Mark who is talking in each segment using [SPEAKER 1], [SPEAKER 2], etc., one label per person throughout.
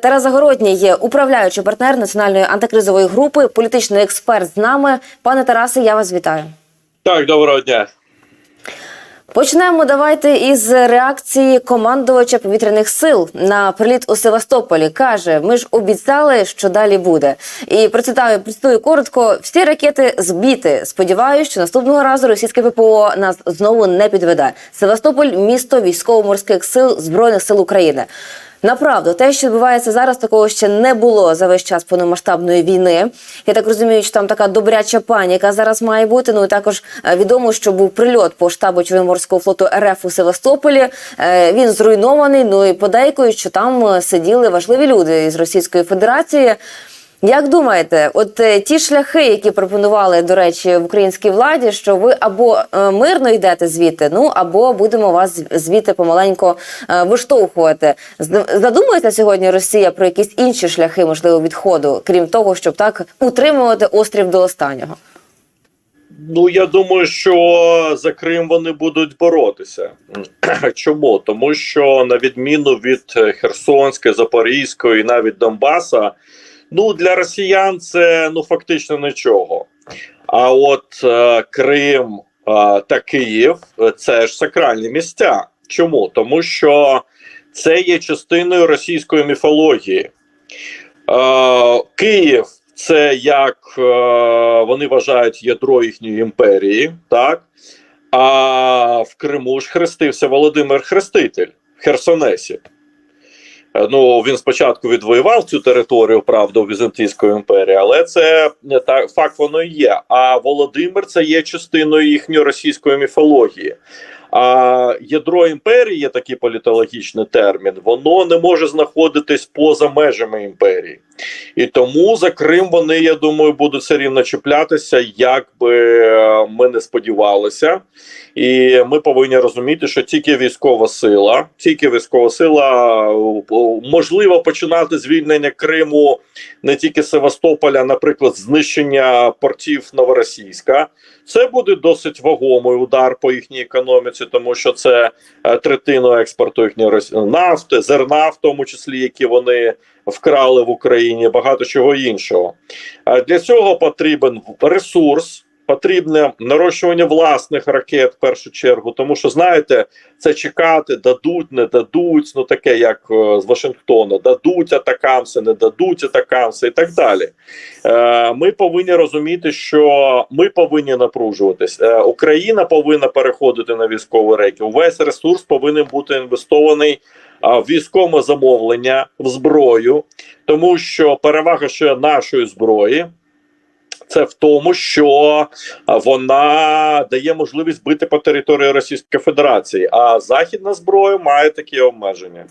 [SPEAKER 1] Тарас Загородній є управляючий партнер національної антикризової групи, політичний експерт з нами. Пане Тарасе, я вас вітаю.
[SPEAKER 2] Так, доброго дня.
[SPEAKER 1] Почнемо давайте із реакції командувача повітряних сил на приліт у Севастополі. каже: ми ж обіцяли, що далі буде. І процитую, процитую коротко: всі ракети збіти. Сподіваюсь, що наступного разу російське ППО нас знову не підведе. Севастополь місто військово-морських сил збройних сил України. Направду, те, що відбувається зараз, такого ще не було за весь час повномасштабної війни. Я так розумію, що там така добряча паніка зараз має бути. Ну і також е, відомо, що був прильот по штабу Чорноморського флоту РФ у Севастополі. Е, Він зруйнований. Ну і подейкують, що там е, сиділи важливі люди із Російської Федерації. Як думаєте, от е, ті шляхи, які пропонували, до речі, в українській владі, що ви або е, мирно йдете звідти, ну або будемо вас звідти помаленько е, виштовхувати. Задумується сьогодні Росія про якісь інші шляхи можливо відходу, крім того, щоб так утримувати острів до останнього.
[SPEAKER 2] Ну я думаю, що за Крим вони будуть боротися. Чому? Тому що на відміну від Херсонської, Запорізької, навіть Донбаса, ну для росіян це ну фактично нічого. А от е, Крим е, та Київ е, це ж сакральні місця. Чому? Тому що це є частиною російської міфології. Е, Київ це як е, вони вважають ядро їхньої імперії, так? А в Криму ж хрестився Володимир Хреститель в Херсонесі. Е, Ну, він спочатку відвоював цю територію, правда, у Візантійської імперії, але це не так факт воно і є. А Володимир це є частиною їхньої російської міфології. А ядро імперії є такий політологічний термін, воно не може знаходитись поза межами імперії. І тому за Крим вони, я думаю, будуть все рівно чіплятися, як би е, ми не сподівалися. І ми повинні розуміти, що тільки військова сила, тільки військова сила е, можливо починати звільнення Криму не тільки Севастополя, наприклад, знищення портів Новоросійська. Це буде досить вагомий удар по їхній економіці, тому що це е, третину експорту їхньої рос- нафти, зерна, в тому числі, які вони вкрали в Україні, багато чого іншого. Е, Для цього потрібен ресурс. Потрібне нарощування власних ракет в першу чергу, тому що знаєте, це чекати, дадуть, не дадуть. Ну таке, як е, з Вашингтона, дадуть атакамси, не дадуть атакамси і так далі. Е, ми повинні розуміти, що ми повинні напружуватись. Е, Україна повинна переходити на військові рейки. Увесь ресурс повинен бути інвестований військове замовлення, в зброю, тому що перевага ще нашої зброї. Це в тому, що вона дає можливість бити по території Російської Федерації, а західна зброя має такі обмеження.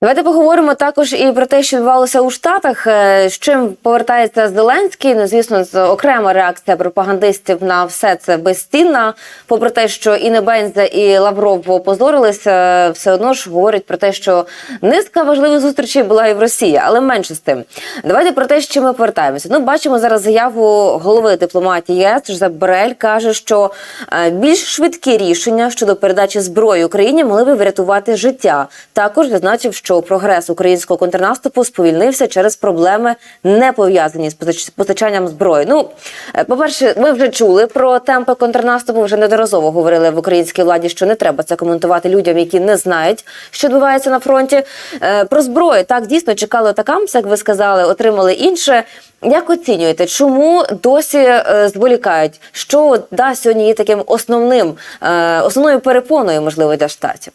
[SPEAKER 1] Давайте поговоримо також і про те, що відбувалося у Штатах. Е, З чим повертається Зеленський? Ну, звісно, з окрема реакція пропагандистів на все це безцінна. Попри те, що і Небензя, і Лавров опозорилися, все одно ж говорять про те, що низка важливих зустрічей була і в Росії, але менше з тим. Давайте про те, що ми повертаємося. Ну, бачимо зараз заяву голови дипломатії ЄС Жозеп каже, що е, більш швидкі рішення щодо передачі зброї Україні могли би врятувати життя. Також зазначив, що прогрес українського контрнаступу сповільнився через проблеми, не пов'язані з постач- постачанням зброї. Ну, е, по-перше, ми вже чули про темпи контрнаступу. Вже неодноразово говорили в українській владі, що не треба це коментувати людям, які не знають, що відбувається на фронті. Е, Про зброю так дійсно чекали атакамс, як ви сказали, отримали інше. Як оцінюєте, чому досі е, зволікають? Що да, сьогодні є таким основним, основною перепоною, можливо, для штатів?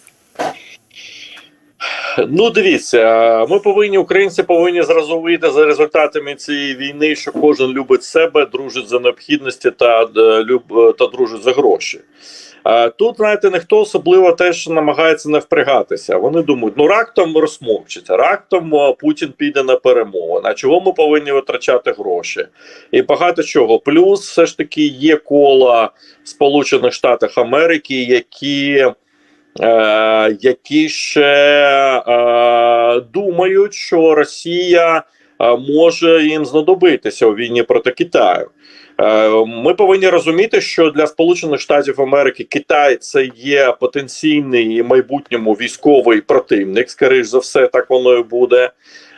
[SPEAKER 2] Ну, дивіться, ми повинні, українці повинні зразу вийти за результатами цієї війни, що кожен любить себе, дружить за необхідності та е, люб та дружить за гроші. Е, Тут, знаєте, ніхто особливо теж намагається не впрягатися. Вони думають, ну раптом розмовчиться, раптом е, Путін піде на перемовини. А чого ми повинні витрачати гроші? І багато чого. Плюс, все ж таки, є кола Сполучених Штатів Америки, які. Е, які ще е, думають, що Росія е, може їм знадобитися у війні проти Китаю. Ми повинні розуміти, що для Сполучених Штатів Америки Китай це є потенційний майбутньому військовий противник. Скоріш за все, так воно і буде.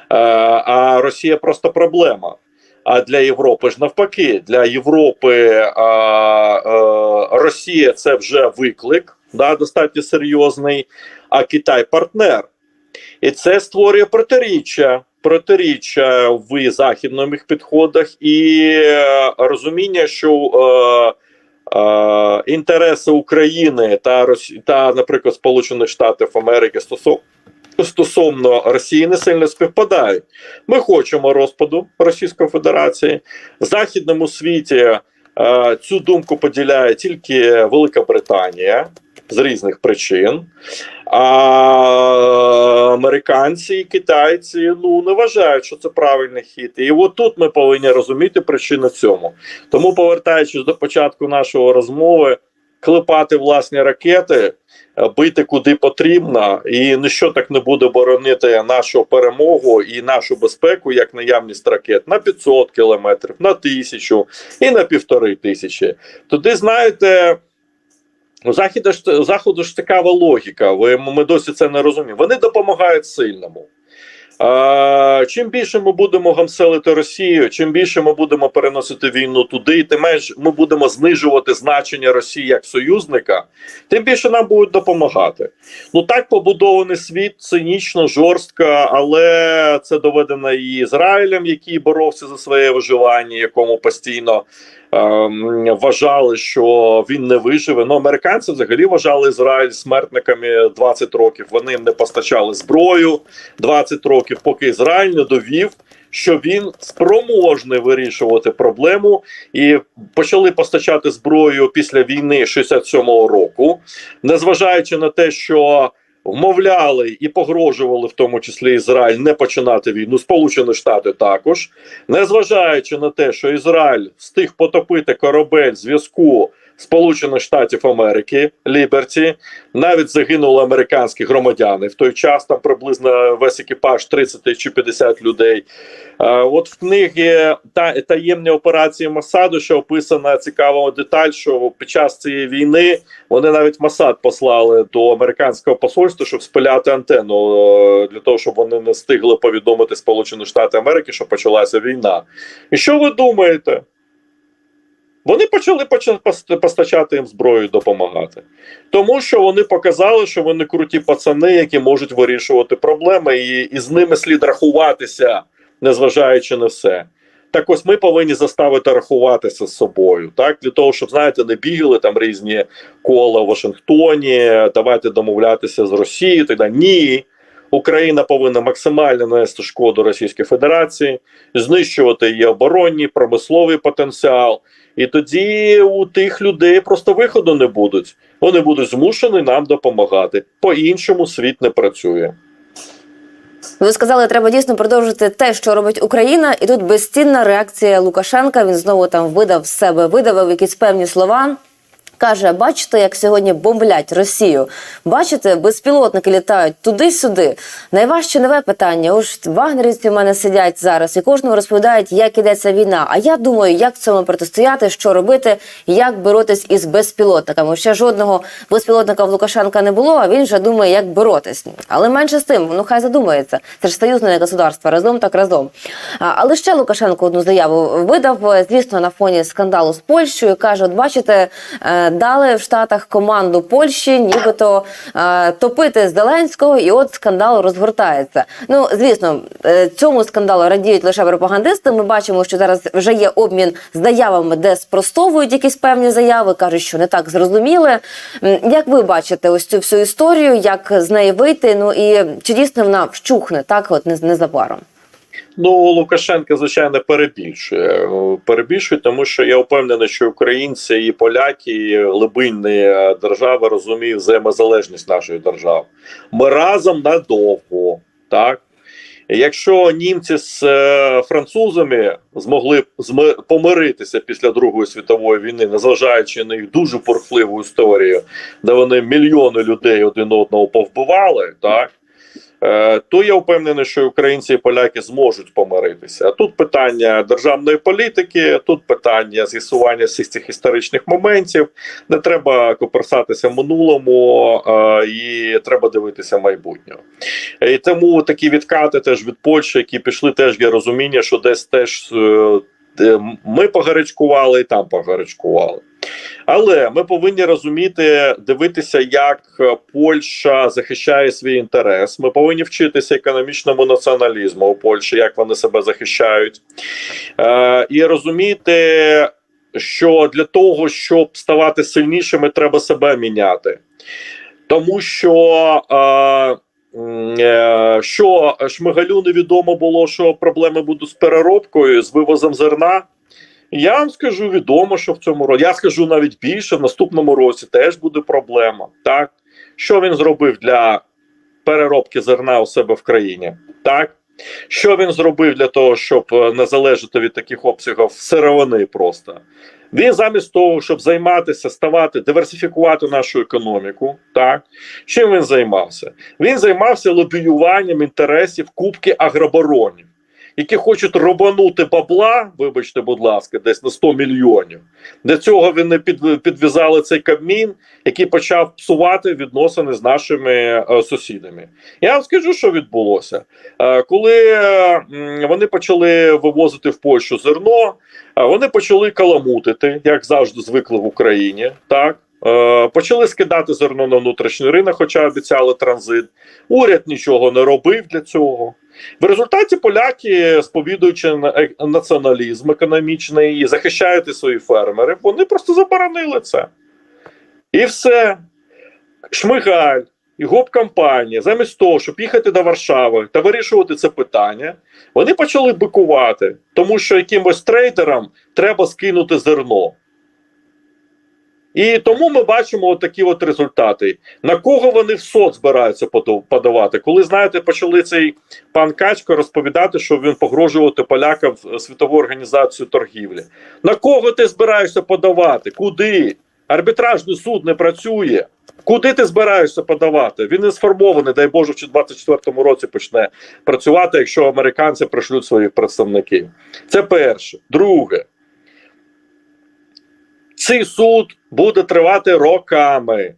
[SPEAKER 2] А Росія просто проблема. А для Європи ж навпаки, для Європи а, а, Росія це вже виклик, да, достатньо серйозний, а Китай партнер. І це створює протиріччя, протиріччя в західних підходах і е, розуміння, що е, е, інтереси України та та, наприклад, Сполучених Штатів Америки стосовно. Стосовно Росії не сильно співпадають. Ми хочемо розпаду Російської Федерації в західному світі. е, Цю думку поділяє тільки Велика Британія з різних причин. А американці і китайці ну не вважають, що це правильний хід. І от тут ми повинні розуміти причину цьому. Тому, повертаючись до початку нашої розмови, клепати власні ракети, е, бити куди потрібно, і ніщо так не буде боронити нашу перемогу і нашу безпеку, як наявність ракет на 500 кілометрів, на тисячу і на півтори тисячі. Туди знаєте. У Заходу ж заходу ж цікава логіка. Ви ми досі це не розуміємо. Вони допомагають сильному. А, чим більше ми будемо гамселити Росію, чим більше ми будемо переносити війну туди, тим менш ми будемо знижувати значення Росії як союзника, тим більше нам будуть допомагати. Ну так побудований світ цинічно, жорстко, але це доведено і Ізраїлем, який боровся за своє виживання, якому постійно вважали, що він не виживе. Ну, американці взагалі вважали Ізраїль смертниками 20 років. Вони їм не постачали зброю 20 років, поки Ізраїль не довів. Що він спроможний вирішувати проблему, і почали постачати зброю після війни 67-го року, незважаючи на те, що вмовляли і погрожували, в тому числі Ізраїль, не починати війну. Сполучені Штати також, незважаючи на те, що Ізраїль встиг потопити корабель зв'язку Сполучених Штатів Америки Ліберті, навіть загинули американські громадяни. В той час там приблизно весь екіпаж 30 чи 50 людей. Е, От в книгі та таємні операції Масаду, що описана цікава деталь, що під час цієї війни вони навіть Масад послали до американського посольства, щоб спиляти антенну е, для того, щоб вони не встигли повідомити Сполучені Штати Америки, що почалася війна. І що ви думаєте? Вони почали постачати їм зброю допомагати, тому що вони показали, що вони круті пацани, які можуть вирішувати проблеми, і, і з ними слід рахуватися, незважаючи на все. Так ось ми повинні заставити рахуватися з собою, так для того, щоб знаєте, не бігали там різні кола в Вашингтоні. Давайте домовлятися з Росією. Тоді ні. Україна повинна максимально нанести шкоду Російській Федерації, знищувати її оборонний, промисловий потенціал. І тоді у тих людей просто виходу не будуть. Вони будуть змушені нам допомагати. По-іншому світ не працює.
[SPEAKER 1] Ви сказали, треба дійсно продовжити те, що робить Україна, і тут безцінна реакція Лукашенка. Він знову там видав себе, видавив якісь певні слова. Каже, бачите, як сьогодні бомблять Росію. Бачите, безпілотники літають туди-сюди. Найважче нове питання. Ось вагнерівці в мене сидять зараз і кожному розповідають, як ідеться війна. А я думаю, як цьому протистояти, що робити, як боротись із безпілотниками. Ще жодного безпілотника в Лукашенка не було. А він вже думає, як боротись. Але менше з тим, ну хай задумається. Це ж союзне государство, разом так разом. Але ще Лукашенко одну заяву видав, звісно, на фоні скандалу з Польщею. каже: от бачите, е, дали в Штатах команду Польщі, нібито е, топити Зеленського, і от скандал розгортається. Ну звісно, е, цьому скандалу радіють лише пропагандисти. Ми бачимо, що зараз вже є обмін з заявами, де спростовують якісь певні заяви, кажуть, що не так зрозуміли. Як ви бачите ось цю всю історію, як з неї вийти? Ну і чи дійсно вона вщухне так, от не- незабаром?
[SPEAKER 2] Ну, Лукашенко, звичайно, перебільшує. Перебільшує, тому що я впевнений, що українці і поляки, і глибинні держави розуміють взаємозалежність нашої держави. Ми разом надовго, так. Якщо німці з е, французами змогли помиритися після Другої світової війни, незважаючи на їх дуже порхливу історію, де вони мільйони людей один одного повбивали, так то я впевнений, що українці і поляки зможуть помиритися. Тут питання державної політики, тут питання з'ясування всіх цих історичних моментів. Не треба коперсатися в минулому е, і треба дивитися майбутнього. І тому такі відкати теж від Польщі, які пішли, теж є розуміння, що десь теж е, ми погарячкували і там погарячкували. Але ми повинні розуміти, дивитися, як е, Польща захищає свій інтерес. Ми повинні вчитися економічному націоналізму у Польщі, як вони себе захищають, е, і розуміти, що для того, щоб ставати сильнішими, треба себе міняти. Тому що е, е, що Шмигалю невідомо було, що проблеми будуть з переробкою, з вивозом зерна. Я вам скажу відомо, що в цьому році. Я скажу навіть більше, в наступному році теж буде проблема. Так, що він зробив для переробки зерна у себе в країні? Так, що він зробив для того, щоб е, не залежати від таких обсягів сировини просто? Він замість того, щоб займатися, ставати, диверсифікувати нашу економіку, так чим він займався? Він займався лобіюванням інтересів кубки агроборонів, які хочуть робанути бабла, вибачте, будь ласка, десь на 100 мільйонів. Для цього вони під, підв'язали цей кабмін, який почав псувати відносини з нашими е, сусідами. Я вам скажу, що відбулося. Е, коли вони почали вивозити в Польщу зерно, е, вони почали каламутити, як завжди звикли в Україні. Так почали скидати зерно на внутрішній ринок, хоча обіцяли транзит. Уряд нічого не робив для цього. В результаті поляки, сповідуючи е- націоналізм економічний і захищаючи свої фермери, вони просто заборонили це. І все. Шмигаль і гоп-компанія, замість того, щоб їхати до Варшави та вирішувати це питання, вони почали бикувати, тому що якимось трейдерам треба скинути зерно. І тому ми бачимо от такі от результати. На кого вони в СОЦ збираються подав- подавати? Коли знаєте, почали цей пан Качко розповідати, що він погрожувати полякам світову організацію торгівлі. На кого ти збираєшся подавати? Куди? Арбітражний суд не працює. Куди ти збираєшся подавати? Він не сформований, дай Боже, в 24-му році почне працювати, якщо американці пришлють своїх представників. Це перше. Друге. Цей суд буде тривати роками,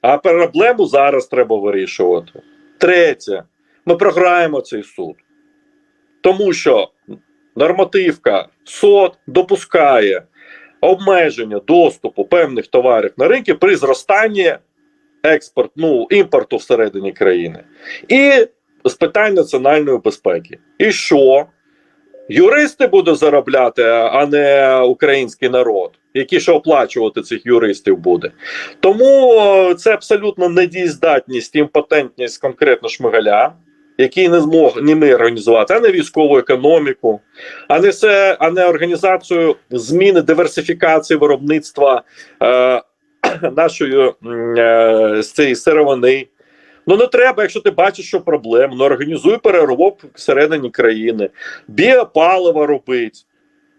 [SPEAKER 2] а проблему зараз треба вирішувати. Третє, ми програємо цей суд, тому що нормативка СОД допускає обмеження доступу певних товарів на ринки при зростанні експорт, ну, імпорту всередині країни. І з питань національної безпеки. І що? Юристи будуть заробляти, а не український народ, який ще оплачувати цих юристів буде. Тому це абсолютно недієздатність, імпотентність конкретно шмигаля, який не змог не міг організувати, а не військову економіку, а не все, а не організацію зміни диверсифікації виробництва е, нашої е, з цієї сировини. Ну не треба, якщо ти бачиш, що проблем, ну організуй переробку всередині країни, біопаливо робить.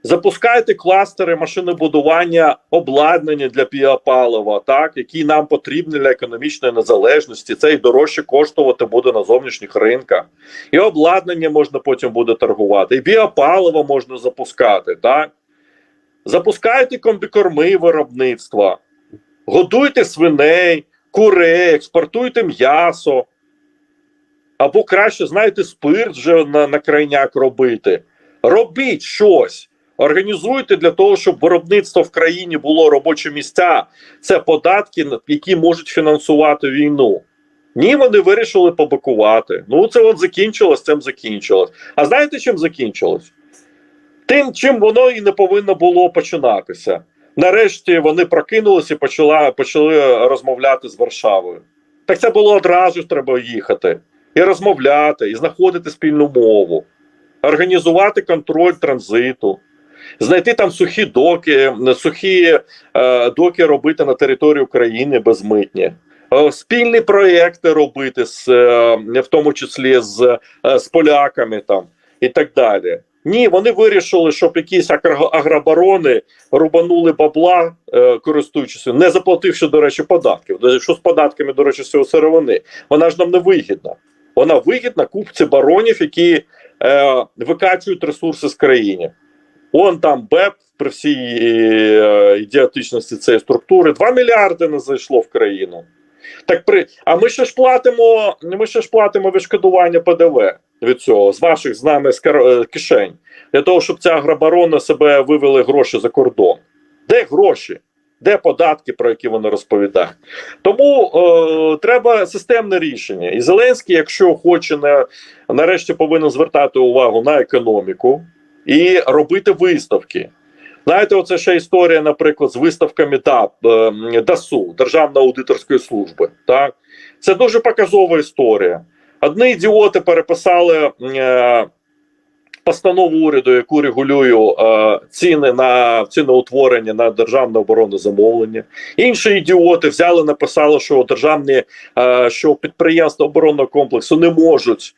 [SPEAKER 2] Запускайте кластери машинобудування, обладнання для біопалива, так які нам потрібні для економічної незалежності. Це і дорожче коштувати буде на зовнішніх ринках, і обладнання можна потім буде торгувати, і біопаливо можна запускати. Так запускайте комбікорми виробництва, годуйте свиней, курей, експортуйте м'ясо. Або краще, знаєте, спирт вже на, на крайняк робити. Робіть щось. Організуйте для того, щоб виробництво в країні було робочі місця. Це податки, які можуть фінансувати війну. Ні, вони вирішили побакувати. Ну, це от закінчилось, цим закінчилось. А знаєте, чим закінчилось? Тим, чим воно і не повинно було починатися. Нарешті вони прокинулися і почала, почали розмовляти з Варшавою. Так це було одразу ж треба їхати і розмовляти, і знаходити спільну мову, організувати контроль транзиту, знайти там сухі доки, сухі е, доки робити на території України безмитні. Е, Спільні проекти робити з е, в тому числі з, е, з поляками там і так далі. Ні, вони вирішили, щоб якісь агро- агробарони рубанули бабла, е, користуючись, не заплативши, до речі, податків. Що з податками, до речі, з цього сировини? Вона ж нам не вигідна. Вона вигідна купці баронів, які е, викачують ресурси з країни. Он там БЕП при всій е, ідіотичності цієї структури 2 мільярди не зайшло в країну. Так при а ми ще ж платимо. Ми ще ж платимо відшкодування ПДВ від цього з ваших з нами з е, кишень для того, щоб ця агробарона себе вивели гроші за кордон. Де гроші? Де податки, про які вони розповідають? Тому е, треба системне рішення. І Зеленський, якщо хоче не нарешті повинен звертати увагу на економіку і робити виставки. Знаєте, оце ще історія, наприклад, з виставками ДАП, е, ДАСУ, Державної аудиторської служби. Так? Це дуже показова історія. Одні ідіоти переписали е, постанову уряду, яку регулює е, ціни на ціноутворення на державне оборонне замовлення. Інші ідіоти взяли, написали, що державні е, що підприємства оборонного комплексу не можуть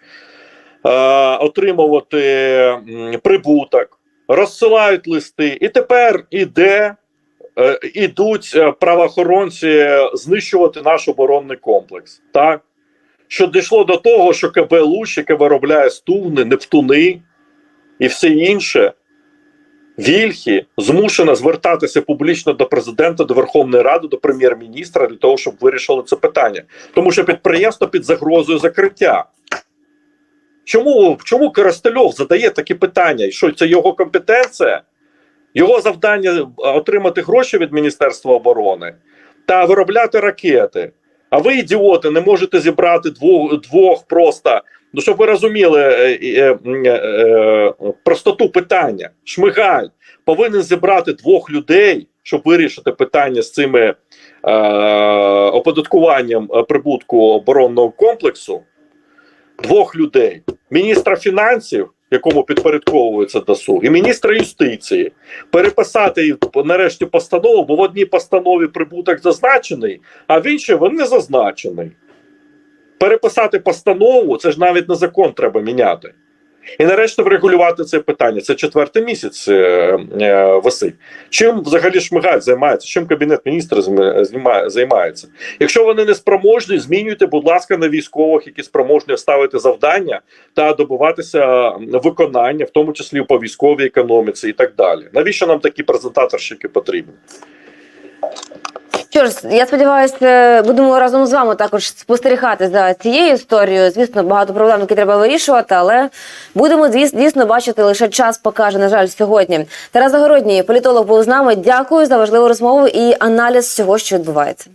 [SPEAKER 2] е, отримувати прибуток, розсилають листи, і тепер іде. е, Ідуть е, правоохоронці знищувати наш оборонний комплекс, так що дійшло до того, що КБ Луч, яке виробляє стугни, нептуни і все інше, Вільхі змушена звертатися публічно до президента, до Верховної Ради, до прем'єр-міністра для того, щоб вирішили це питання, тому що підприємство під загрозою закриття. Чому, чому Коростельов задає такі питання? І Що це його компетенція? Його завдання отримати гроші від Міністерства оборони та виробляти ракети. А ви, ідіоти, не можете зібрати двох, двох просто. Ну, щоб ви розуміли е, е, е, е, простоту питання. Шмигаль повинен зібрати двох людей, щоб вирішити питання з цими е, оподаткуванням е, прибутку оборонного комплексу. Двох людей: міністра фінансів, якому підпорядковується досуг, і міністра юстиції. Переписати нарешті постанову, бо в одній постанові прибуток зазначений, а в іншій він не зазначений. Переписати постанову це ж навіть не закон треба міняти. І нарешті врегулювати це питання. Це четвертий місяць е, е, висить. Чим взагалі Шмигаль займається? Чим кабінет займає- займається? Якщо вони не спроможні, змінюйте, будь ласка, на військових, які спроможні ставити завдання та добиватися виконання, в тому числі по військовій економіці і так далі. Навіщо нам такі презентаторщики потрібні?
[SPEAKER 1] Що ж, я сподіваюся, будемо разом з вами також спостерігати за цією історією. Звісно, багато проблем, які треба вирішувати, але будемо дійсно бачити лише час покаже. На жаль, сьогодні. Тарас Загородній, політолог, був з нами. Дякую за важливу розмову і аналіз всього, що відбувається.